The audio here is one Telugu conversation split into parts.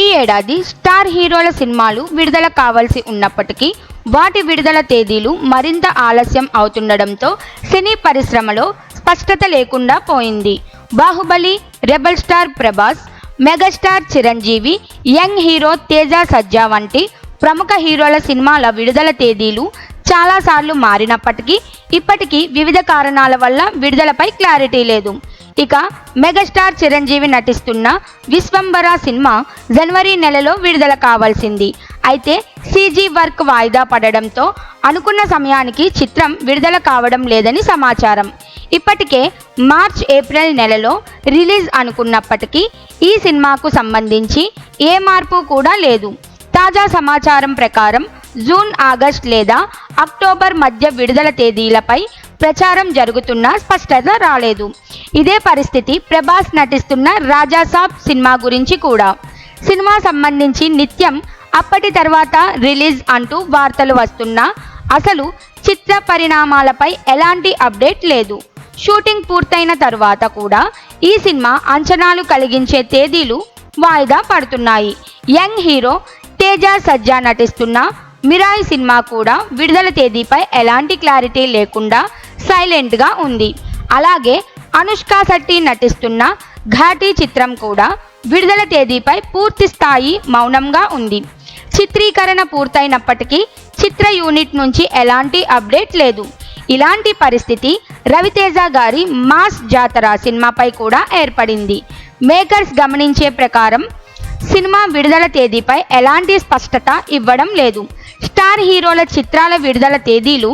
ఈ ఏడాది స్టార్ హీరోల సినిమాలు విడుదల కావాల్సి ఉన్నప్పటికీ వాటి విడుదల తేదీలు మరింత ఆలస్యం అవుతుండడంతో సినీ పరిశ్రమలో స్పష్టత లేకుండా పోయింది. Baahubali rebel star Prabhas megastar Chiranjeevi young hero Teja Sajja వంటి ప్రముఖ హీరోల సినిమాల విడుదల తేదీలు చాలాసార్లు మారినప్పటికీ ఇప్పటికీ వివిధ కారణాల వల్ల విడుదలపై క్లారిటీ లేదు. ఇక మెగాస్టార్ చిరంజీవి నటిస్తున్న విశ్వంబర సినిమా జనవరి నెలలో విడుదల కావాల్సింది. అయితే సీజీ వర్క్ వాయిదా పడడంతో అనుకున్న సమయానికి చిత్రం విడుదల కావడం లేదని సమాచారం. ఇప్పటికే మార్చ్ ఏప్రిల్ నెలలో రిలీజ్ అనుకున్నప్పటికీ ఈ సినిమాకు సంబంధించి ఏ మార్పు కూడా లేదు. తాజా సమాచారం ప్రకారం జూన్ ఆగస్ట్ లేదా అక్టోబర్ మధ్య విడుదల తేదీలపై ప్రచారం జరుగుతున్నా స్పష్టత రాలేదు. ఇదే పరిస్థితి ప్రభాస్ నటిస్తున్న రాజాసాబ్ సినిమా గురించి కూడా. సినిమా సంబంధించి నిత్యం అప్పటి తర్వాత రిలీజ్ అంటూ వార్తలు వస్తున్నా అసలు చిత్ర పరిణామాలపై ఎలాంటి అప్డేట్ లేదు. షూటింగ్ పూర్తయిన తర్వాత కూడా ఈ సినిమా అంచనాలు కలిగించే తేదీలు వాయిదా పడుతున్నాయి. యంగ్ హీరో తేజ సజ్జా నటిస్తున్న మిరాయి సినిమా కూడా విడుదల తేదీపై ఎలాంటి క్లారిటీ లేకుండా సైలెంట్గా ఉంది. అలాగే అనుష్క శెట్టి నటిస్తున్న ఘాటీ చిత్రం కూడా విడుదల తేదీపై పూర్తి స్థాయి మౌనంగా ఉంది. చిత్రీకరణ పూర్తయినప్పటికీ చిత్ర యూనిట్ నుంచి ఎలాంటి అప్డేట్ లేదు. ఇలాంటి పరిస్థితి రవితేజ గారి మాస్ జాతర సినిమాపై కూడా ఏర్పడింది. మేకర్స్ గమనించే ప్రకారం సినిమా విడుదల తేదీపై ఎలాంటి స్పష్టత ఇవ్వడం లేదు. స్టార్ హీరోల చిత్రాల విడుదల తేదీలు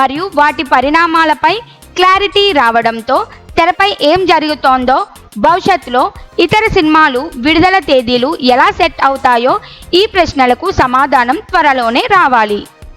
మరియు వాటి పరిణామాలపై క్లారిటీ రావడంతో తెరపై ఏం జరుగుతోందో భవిష్యత్తులో ఇతర సినిమాలు విడుదల తేదీలు ఎలా సెట్ అవుతాయో ఈ ప్రశ్నలకు సమాధానం త్వరలోనే రావాలి.